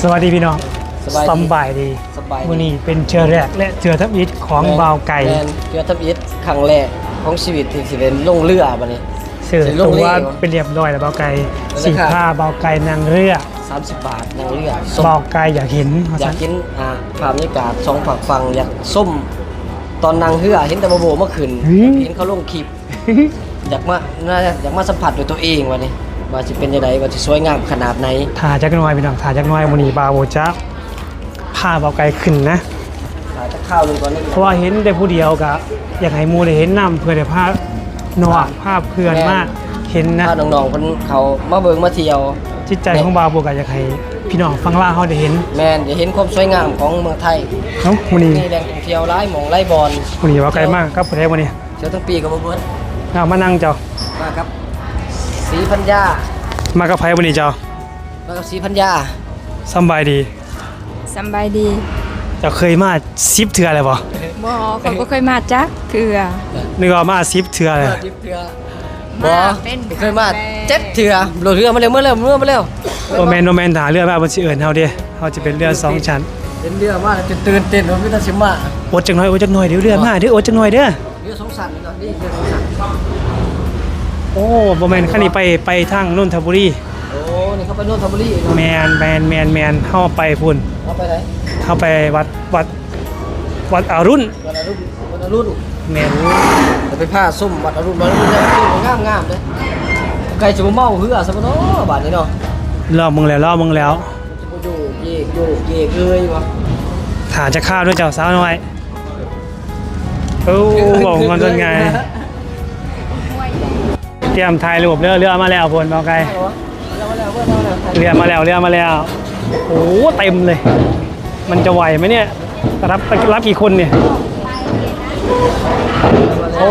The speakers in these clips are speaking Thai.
สวัสดีพี่น้องสบายดีสำบายดีสบายดีวันนี้เป็นเชือแรกและเชือทับอิฐของบาวไก่แมนเกือทับอิฐครั้งแรกของชีวิตที่สิเป็นลงเรือบัดนี้เสือสิลตังวเรือเป็นเรียบร้อยแล้วบาวไก่แล้วสีนะครับผ้าบาวไก่นางเรือ30บาทนั่งเรือส้มบาวไก่อยากเห็นว่าอยาซั่กนกินอ่าภาพบรรยากาศสองฝั่งฟังอยากส้มตอนนั่งเรือเห็นแต่บาโบเมื่อคืนเห็นเขาลงคลิปอยากมาน่าจะอยากมาสัมผัสด้วยตัวเองวันนี้ ว่าจะเป็นยังไงว่าจะสวยงามขนาดไหนถ่าจักหน่อยพี่น้องถ่าจักหน่อยวันนี้บาวโบจะพาบาวไก่ขึ้นนะถ่ายจะข้าวลงก่อนนิดเพราะว่าเห็นแต่ผู้เดียวกะอยากให้หมูได้เห็นนํเพื่อได้ภาพนอกภาพเพื่อนมากเห็นนะถ้าน้องๆคนเขามาเบิ่งมาเที่ยวจิตใจของบาวโบกะอยากให้พี่น้องฟังล่าวเขาได้เห็น แมนจะเห็นความสวยงามของเมืองไทยเนาะวันนี้นี่แหล่งท่องเที่ยวร้ายหมองไร่บอลวันนี้บาวไก่มากครับผู้ใดวันนี้เที่ยวทั้งปีกับเบิร์ดเอามานั่งเจ้ามาครับ สีพันยามากับไผวันนี้เจ้ามากับสีพันยาสำบายดีสำบายดีเจ้าเคยมาซิปเทืออะไรบ่บ่เขาก็เคยมาจักเถื่อนึกว่ามาซิปเทืออะไรจิบเถื่อมาบ่เป็นเคยมาครั้งแรกเจ็ดเถื่อโหลดเรือมาเร็วเมื่อเร็วเมื่อมาเร็วโอแมนโอแมนถาเรือมาบนสิเอิญเฮาเด้เฮาจะเป็นเรือสองชั้นเห็นเรือมาจนตื่นเต้นว่าพิธาชิมาอดจักหน่อยอดจักหน่อยเดี๋ยวเรือมาเดี๋ยวอดจักหน่อยเด้อเรือสองสันนี่ก่อนนี่เรือสองสัน โอ้บ่แม่นคันนี้ไปไปทางนนทบุรีโอ้นี่เขาไปโน่นทบุรีเนาะแมนแมนแมนแมนเฮาไปพุ่นเอาไปไหนเฮาไปวัดวัดวัดอรุณวันอรุ่นวันอรุ่นแมนจะไปผ้าส้มวัดอรุ่นวัดอรุ่นเนี่ยงามงามๆเลยไก่จะมาเมาเหือซะบ่เนาะบาดนี้เนาะรอบมึงแล้วรอบมึงแล้วจะมาอยู่เยกอยู่เยกเอ้ยวะถาจะข้าวด้วยเจ้าสาวน้อยโอ้บอกมันเป็นไง เตรียมถ่ายรูปเรือเรือมาแล้วพุ่นบ่ไกลเอาวะเอามาแล้วเอามาแล้วเอามาแล้วเรือมาแล้วเรือมาแล้วโอ้โหเต็มเลย มันจะไหวไหมเนี่ยรับรับกี่คนเนี่ยโอ้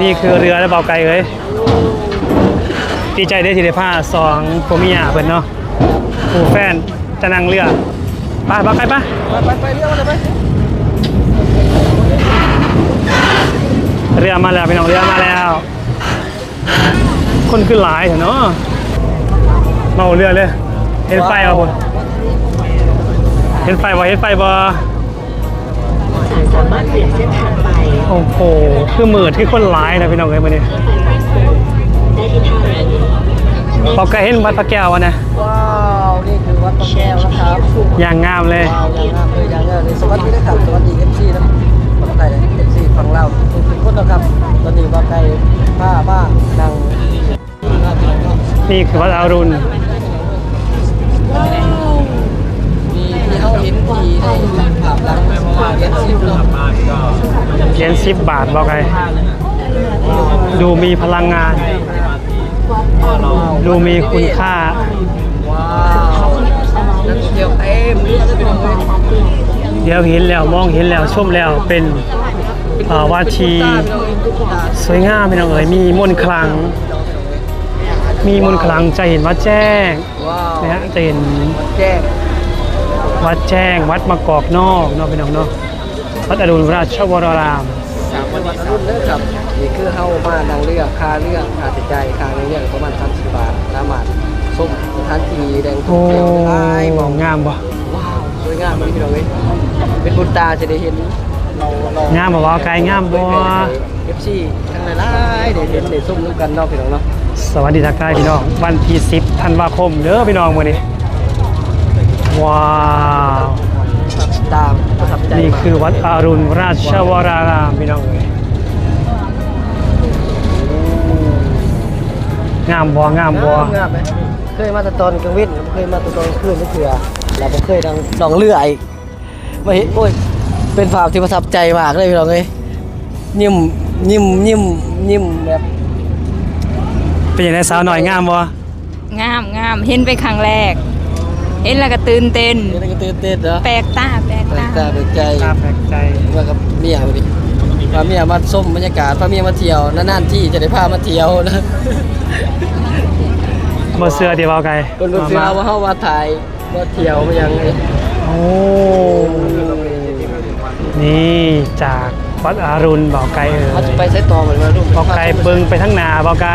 นี่คือเรือแล้วเบาไกลเลยดีใจได้ทีได้ผ้าสองโฟมิยาเพิ่นเนาะหมู่แฟนจะนั่งเรือไปเบาไกลปะไปไปไปเรือมาเลยไปเรือมาแล้วพี่น้องเรือมาแล้ว คนขึ้นหลายเถอะเนาะเมาเรือเลย เห็นไฟบ่พุ่นเห็นไฟบ่เห็นไฟบ่โอ้โห คือมืดคือคนหลายนะพี่น้องเอ้ยมื้อนี้พอไกลเห็นวัดพระแก้ววะนะ ว้าว นี่คือวัดพระแก้วนะครับ อย่างงามเลยว้าวอย่างงามเลยอย่างงามเลย สวัสดีนะครับ สวัสดีเอฟซีนะ ฝั่งเราทุกคนนะครับ ตอนนี้ว่าไกลผ้าบ้านังนี่คือวัดอรุณมีที่เขาเห็นที่ในภาพหลังเอฟซีเนาะเหรียญสิบบาทบอกไงดูมีพลังงาน ดูมีคุณค่าว้าวนักท่องเที่ยวเต็มเรือเลยพี่น้องเอ้ยเดี๋ยวเห็นแล้วมองเห็นแล้วชมแล้วเป็นเอ่อวัดชีสวยงามพี่น้องเอ๋ยมีมนต์คลัง มีมนต์คลังจะเห็นวัดแจ้งว้าวนะฮะจะเห็นแจ้งวัดแจ้งวัดมะกอกนอกเนาะพี่น้องเนาะวัดอรุณราชวรารามสามวันรุ่นเลยครับนี่คือเข้ามานั่งเรือคาเรือคาติดใจคาเรือประมาณ30บาทสามารถส้มสถานที่แดงท่อโอ้งเที่ยวหลายหมองงามบ่ว้าวสวยงามมากพี่น้องเอ้ยเป็นบุญตาจะได้เห็นเราเรา งามบ่ว่าไกลงามบ่เอฟซีทั้งหลายๆได้เห็นได้ส้มน้ำกันเนาะพี่น้องเนาะสวัสดีทักทายพี่น้องวันที่10ธันวาคมเด้อพี่น้องมื้อนี้ว้าวตามประทับใจนี่มากคือวัดอรุณราชวรารามพี่น้องเอ้ยงามบ่งามบ่งามไหมเคยมาแตะตอนกลางวินเคยมาแตะตอนกลางคืนนี่คือเราบ่เคยดังดองเรืออีกมาเห็นโอ้ย เป็นภาพที่ประทับใจมากเลยพี่น้องเอ้ยยิ้มยิ้มยิ้มยิ้มแบบเป็นยังไงสาวหน่อยงามบ่งามงามเห็นไปครั้งแรก เห็นแล้วก็ตื่นเต้นนี่ก็ตื่นเต้นเนาะแปลกตาแปลกแปลตากตาแปลกใจตาแปลกใจมากับเมียมาดิพาเมียมาส้มบรรยากาศพาเมียมาเที่ยวนานๆที่จะได้พามาเที่ยวนะบ่เสื้อที่เว้าไกลคนบนเสือว่าเฮามาถ่ายมาเที่ยวมายังนี่โอ้ นี่จากวัดอรุณบ่อไกลเอ่เขาจะยไปใช้ตอเหมือนมาดูบ่อไกลเบิ่งไปทางหน้าบ่อไกล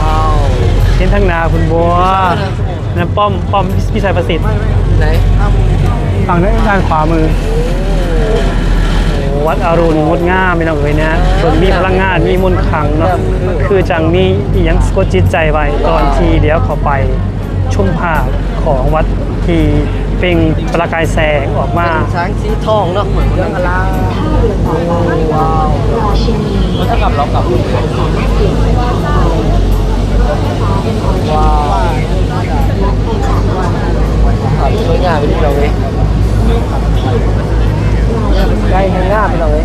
ว้าวเห็นทางหน้าคุณบัวนั่นป้อมป้อมพิชัยประสิทธิ์ไหนฝั่งด้านด้านขวามือโอ้วัดอรุณงดงามไม่ต้องเอ่ยนะส่วนมีพลังงานมีมนต์ขลังเนาะคือจังมีอหยังสะกดจิตใจไว้ตอนที่เดี๋ยวเข้าไปชมภาพของวัดที่ เป็นประกายแสงออกมา ช้างสีทองเนาะเหมือนเรื่องอลาว้าวมันถ้ากับเรากลับว้าวขับสวยงามไปที่เราเลยใกล้ทางหน้าไปเราเลย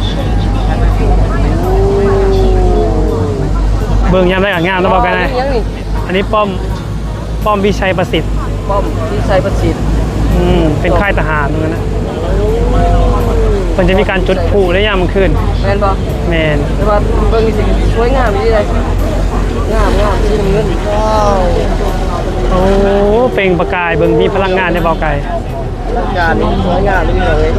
เบิ่งยามได้กับงามแล้วบอกกันไงยังนี่อันนี้ป้อมป้อมวิชัยประสิทธิ์ ป้อมที่ใช้ประสิทธิ์ อืมเป็นค่ายทหารตรงนั้นนะมันจะมีการจุดพลุได้ยามกลางคืนแมนบอแมนแต่ว่าเบิ่งสิสวยงามดีเลยงามงามสีน้ำเงินว้าวโอ้เปล่งประกายเบิ่งมีพลังงานในเบาไก่รักการนี่สวยงามดีเลย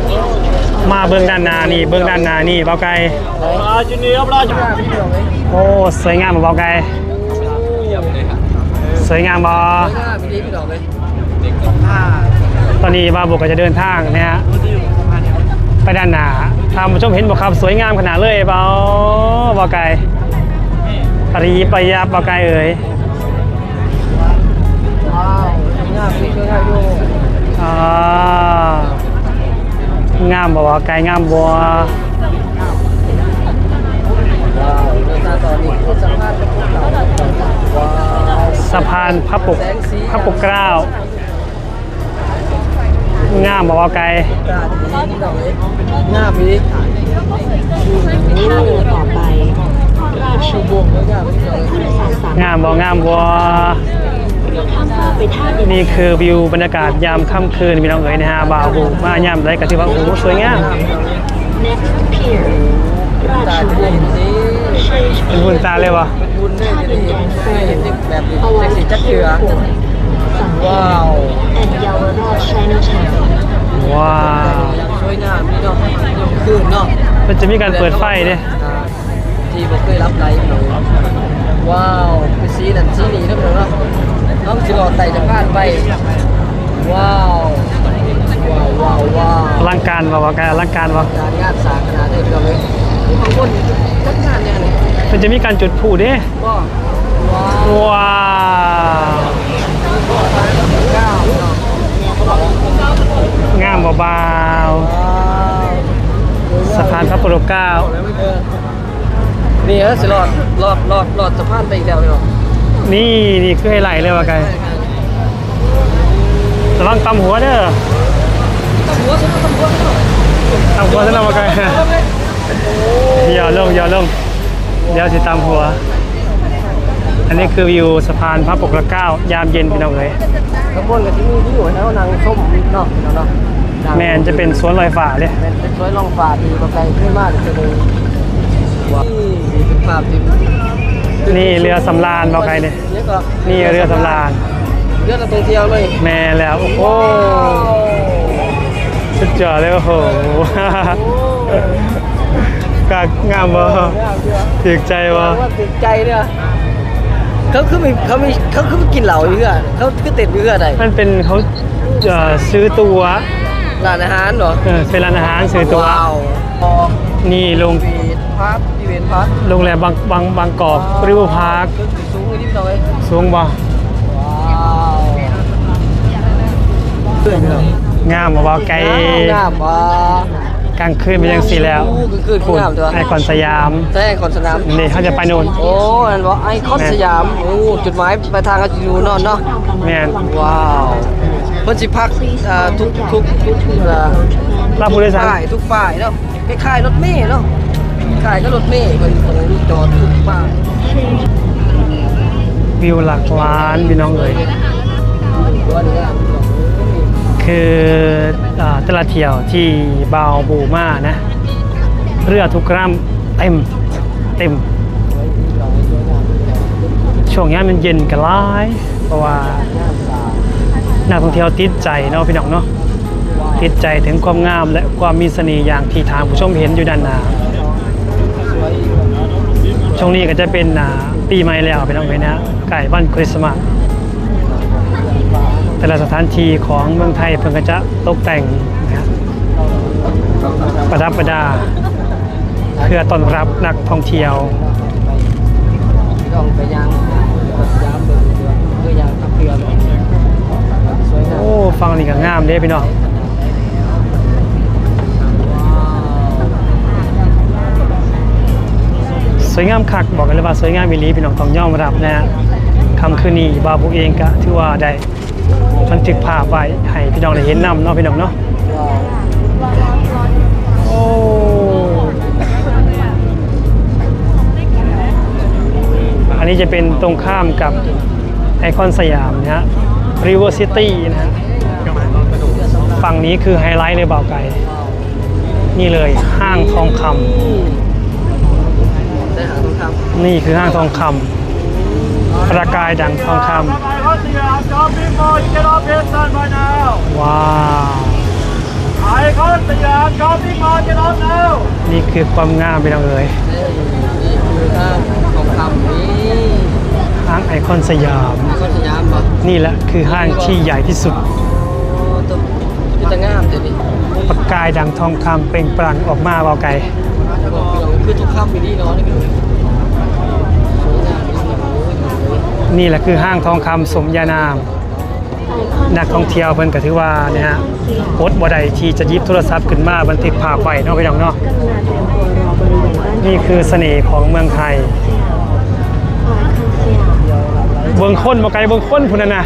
มาเบิ่งด้านหน้านี่เบิ่งด้านหน้านี่เบาไก่รอจุนี่ครับรอจุนี่เลยโอ้สวยงามบ่เบาไก่สวยงามบ่สวยงามดีพี่น้องเลย ตอนนี้บาบุกก็จะเดินทางนะฮะไปด้านหน้าทางผู้ชมเห็นบ่ครับสวยงามขนาดเลยเบาบาไก่ปรีปยับเบาไก่เอ๋ยว้าวสวยงามดีสวยงามดูอ่างามบ่เบาไก่งามบัวว้าวสะพานพระปกพระปกเกล้า งามบ่เบาไก่การดีพี่น้องเลยงามดีท่าเรือต่อไปราชวงศ์สวยงามพี่น้องเลยพุทธศาสนางามบ่งามบ่ข้ามฟากไปท่าเรือนี่คือวิวบรรยากาศยามค่ำคืนพี่น้องเอ๋ยนะฮะบ่าวหูมายามใดก็ถือว่าโอ้โหสวยงาม next pier ราตาชจะวได้งเห็นศ์สิเป็นบุญตาเลยวะเป็นบุญได้จะได้เห็นได้เห็นแบบนี้เอาไว้แท็กซี่จักรเถือสังเวียว้าวแอนเยาวราชไชน่าทาวน์ว้าวอย่างสวยงามนี่เนาะคืนเนาะมันจะมีการเปิดไฟเนี่ย อ่าที่ผมเคยรับไลฟ์เลยว้าวเป็นสีนั่นสีนี้นะพี่น้องเนาะน้องสิรอไต่จะพลาดไป ว้าว ว้าวว้าวว้าว อลังการบ่เบาไก่อลังการบ่การงานสร้างขนาดนี้พี่น้องเลยข้างบนจัดงานเนี่ยนี่มันจะมีการจุดพลุเด้ก็ว้าวว้าวเก้าพี่น้อ งงามเบาว้าวๆสะพานพระปกเกล้าเออนี่ฮะสิรอดรอดรอดรอดสะพานไปอีกแล้วพี่น้องนี่นี่คือไฮไลท์เลยว่าไก่ระวังตำหัวเด้อตำรวจใช่ไหมตำรวจเนาะตำหัวซะแล้วว่าไก่อย่าลงอย่าลงเดี๋ยวสิตำหัว อันนี้คือวิวสะพานพระปกเกล้ายามเย็นพี่น้องเอ๋ยข้างบนกับที่นี่ที่อยู่ให้เขานั่งชมเนาะพี่น้องเนาะงแมนจะเป็นสวนลอยฟ้าเลยแมนเป็นช่วยลองฟ้าดีกว่าไกลขึ้นมากจะเลยว้าวนี่เป็นภาพที่นี่เรือสำราญเบาไก่เนี่ยนี่ก็นี่เรือสำราญเรือนักท่องเที่ยวเลยแม่แล้วโอ้โหสุดยอดเลยโอ้โหกากงามบ่ถึกใจบ่ว่าติดใจเนี่ย เขาคือมีเขามีเขาคือกินเหล้าอยู่เพื่อเขาคือติดอยู่เพื่ออะไรมันเป็นเขาเอ่อซื้อตัวร้านอาหารเหรอเออเป็นร้านอาหารซื้อตัวว้าวออกนี่โรงวีดพับอีเวนต์พับโรงแรมบางบางบางกอกริวพาร์คคือสูงอยู่ที่พี่น้องเลยสูงบ่ว้าวเพื่อนพี่น้องงามบ่บ่ไกลงามว้า กลางคืนเป็นจังซี่แล้วกลางคืนคืองามตัว ไอคอนสยามแจ้งก่อนสนามนี่เขาจะไปโน่นโอ้อันบอกไอคอนสยามโอ้จุดหมายปลายทางก็อยู่นอนเนาะแม่นว้าวเพิ่นสิพักอ่าทุกทุกทุกอ่ารับผู้โดยสารป้ายทุกป้ายเนาะคล้ายๆรถเมล์เนาะคล้ายกับรถเมล์เพิ่นตรงนี้จอดทุกป้ายวิวหลักล้านพี่น้องเอ๋ยตัวนี้ก็ คืออ่าแต่ละเที่ยวที่บาวบูมานะ เรือทุกลำเต็มเต็ม ช่วงนี้มันเย็นกันหลายเพราะว่านักท่องเที่ยวติดใจเนาะพี่น้องเนาะติดใจถึงความงามและความมีเสน่ห์อย่างที่ทางผู้ชมเห็นอยู่ด้านหน้าช่วงนี้ก็จะเป็นอ่าปีใหม่แล้วพี่น้องเอ๋ยนะไก่วันคริสต์มาส แต่ละสถานที่ของเมืองไทยเพิ่นก็จะตกแต่งนะฮะประดับประดา เพื่อต้อนรับนักท่องเที่ยวต้องไปย่างยามเบิ่งเรือเรือยางขับเรือสวยงามโอ้ฟังนี่ก็งามเด้พี่น้องสวยงามคักบอกกันเลยว่าสวยงามมิลีพี่น้องต้องยอมรับนะฮะคำคืนนี้บาบูเองก็ถือว่าได้ บันทึกภาพไว้ให้พี่น้องได้เห็นนำเนาะพี่น้องเนาะโอ้อันนี้จะเป็นตรงข้ามกับไอคอนสยามนะฮะ River City นะฮะฝั่งนี้คือไฮไลท์เลยเบาไก่นี่เลยห้างทองคำนี่คือห้างทองคำ ประกายดังทองคำว้าวนี่คือความงามไปเราเลยำนี่คือห้างทองคำนี่ห้างไอคอนสยามไอคอนสยามปะนี่แหละคือห้างที่ใหญ่ที่สุดโอ้ตัวมันจะงามเดี๋ยวนี้ประกายดังทองคำเปล่งปลั่งออกมาเบาไก่บอกพี่น้องคือทุกค่ำมีนี่เนาะนี่คือ นี่แหละคือห้างทองคำสมญานาม นักท่องเที่ยวเพิ่นก็ถือว่าเนี่ยฮะอดบ่ได้ที่จะหยิบโทรศัพท์ขึ้นมาบันทึกภาพไว้เนาะพี่น้องเนาะกรุณาเตรียมตัวรอบริเวณด้านนี่คือเสน่ห์ของเมืองไทยอาคารสยามเบิ่งคนบ่ไกลเบิ่งคนพุ่นน่ะนะ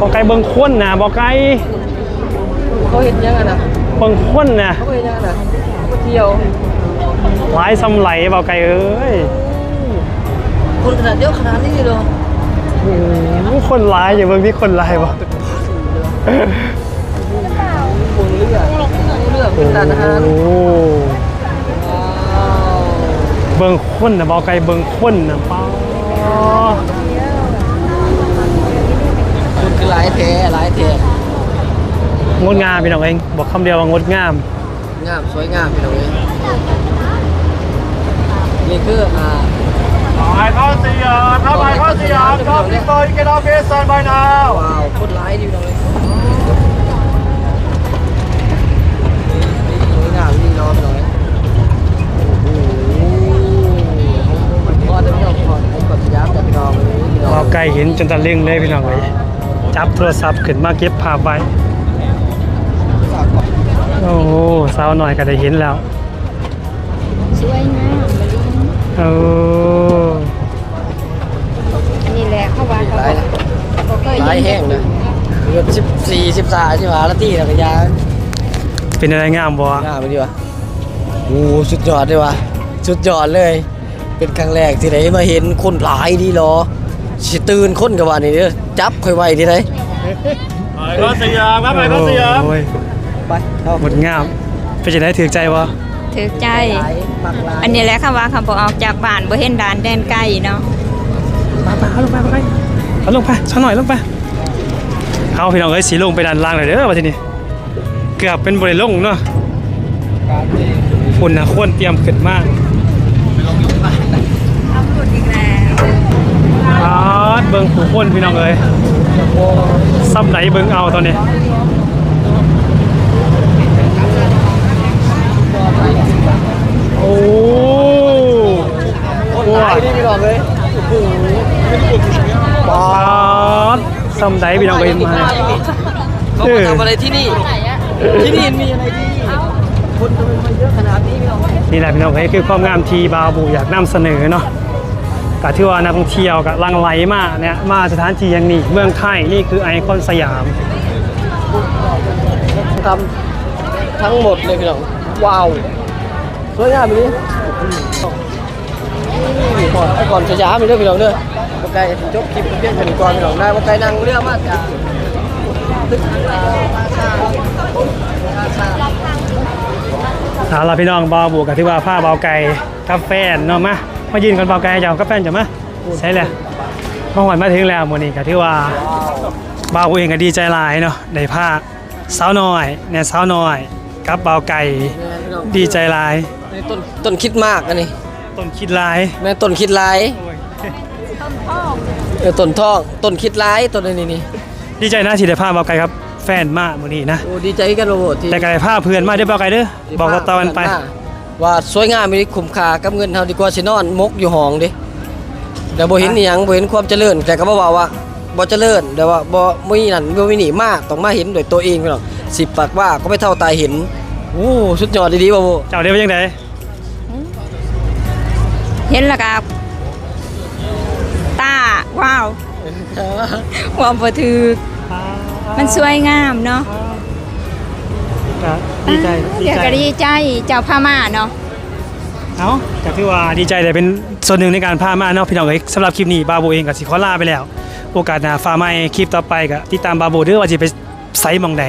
บ่ไกลเบิ่งคนน่ะบ่ไกลเขาเห็นยังไงนะเบิ่งคนน่ะเขาเห็นยังไงนะเขาไปเที่ยวหลายสำไหลบ่ไกลเอ้ย คนขนาดเยอะขนาดนี้เลยเหรอโอ้โหคนหลายอย่าเบิ่งที่คนหลายบ่คนเลือกเลือกเป็นร้านอาหารโอ้ว้าวเบิ่งคนน่ะบ่ไกลเบิ่งคนน่ะป้าคนคือหลายแท้หลายแท้งดงามพี่น้องเองบอกคำเดียวว่างดงามงามสวยงามพี่น้องเอ้ยนี่คืออ่า ไอคอนสยามครับไอคอนสยามครับพี่บอย get off here stand by now ว้าวคนหลายดีพี่องเอ้ยสวยงามนี่เน้องพี่น้องเอ้ยโอ้โหพอจะพี่น้องพอผมกับยามกับน้องเลยพี่น้องเราไกลเห็นจนตะลึงเลยพี่น้องเลยจับโทรศัพท์ขึ้นมาเก็บภาพไว้โอ้โหสาวหน่อยก็ได้เห็นแล้ว สวยงามโอ้ ละเขาว่าเขาหลายนะบ่เคยหลายแห้งนะเกือบสิบสี่สิบสามสิบห้านาทีแล้วก็ยางเป็นอะไรงามบ่งามไปดีวะโอ้สุดยอดเลยวะสุดยอดเลย เป็นครั้งแรกที่ได้มาเห็นคนหลายดีหรอสิตื่นคนกับว่านี่เด้อจับค่อยไว้ที่ไหนไอคอนสยามครับไอคอนสยามโอ้ยไปเอาหมดงามเป็นจะได้ถือใจบ่ถือใจ หลายมากหลาย อันนี้แหละคำว่าคำบอกออกจากบ้านบ่เห็นด่านแดนไกลเนาะมาไป เอาลงไปเอาลงไปเอาลงไปช้าหน่อยลงไปเอาพี่น้องเอ้ยสีลงไปด้านล่างเลยเด้อมาทีนี้เกือบเป็นบริลงเนาะฝุ่นนะควรเตรียมขึ้นมากทำหลุดอีกแล้วอาดเบิ่งผู้คนพี่น้องเอ้ยซ้ำไหนเบิ่งเอาตอนนี้โอ้คนหลายนี่พี่น้องเลยโอ้โห ปา ดซ้ำไหนพี่น้องเอ้ยมาเขามาทำอะไรที่นี่ ที่นี่มีอะไรที่นี่คนทำไมมาเยอะขนาดนี้พี่น้องนี่แหละพี่น้องเอ้ยคือความงามที่บาวบูอยากนำเสนอเนาะก็ที่ว่านักท่องเที่ยวกับลังไหลมาเนี่ยมาสถานที่อย่างนี้เมืองไทยนี่คือไอคอนสยามทำทั้งหมดเลยพี่น้องว้าวสวยงามเลยก่อนไอ้ก่อนสยามมีเรื่องพี่น้องเด้อมา ไกลจบคลิปเพียงแค่นี้ก่อนพี่น้องได้มาไกลนั่งเรือมาจากตึกอ่ามาซามาซาเอาล่ะพี่น้องบาวบูกับที่ว่าผ้าบาวไก่กาแฟนเนาะมามายืนกันบาวไก่เจ้ากาแฟนจะมาใช่เลยเมื่อวานมาถึงแล้วมื้อนี้ก็ที่ว่าบาวบูเองก็ดีใจหลายเนาะได้ผ้าสาวน้อยเนี่ยสาวน้อยกับบาวไก่แม่พี่น้องดีใจหลายนี่ต้นต้นคิดมากอันนี้ต้นคิดหลายแม่ต้นคิดร้ายเออต้นทองต้นคิดร้ายต้นนี้นี่นี่ดีใจนะที่ได้พาเบาไก่ครับ แฟนมามื้อนี้นะโอ้ดีใจกันโอ้โหที่แต่ก็ได้พาเพื่อนมาเด้อเบาไก่เด้อบอกต่อๆกันไป ว่าสวยงามมีคุ้มค่ากับเงินเฮาดีกว่าสินอนมกอยู่ห้องเดิแต่บ่เห็นอีหยังบ่เห็นความเจริญแต่ก็บ่ว่าว่าบ่เจริญแต่ว่าบ่มีนั่นบ่มีนี่มากต้องมาเห็นด้วยตัวเองพี่น้องสิบปากว่าก็ไม่เท่าตาเห็นโอ้สุดยอดดีๆบ่โบเจ้าเด้เป็นจังไดเห็นแล้วก็ตาว้าวว้าวบ่ถือมันสวยงามเนาะก็ดีใจดีเดี๋ยวใจก็ดีใจเจ้าพามาเนาะเอ้าก็ถือว่าดีใจได้เป็นส่วนหนึ่งในการพามาเนาะพี่น้องเอ้ยสำหรับคลิปนี้บาโบเองก็สิขอลาไปแล้ว โอกาสหน้าฟ้าใหม่คลิปต่อไปก็ติดตามบาโบเด้อว่าสิไปไสหม่องใด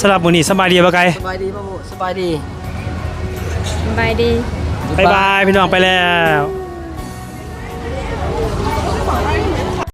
สำหรับมื้อนี้สบายดีบ่ไกลสบายดีบ่โบสบายดี สบายดี บ๊ายบายพี่น้องไปแล้ว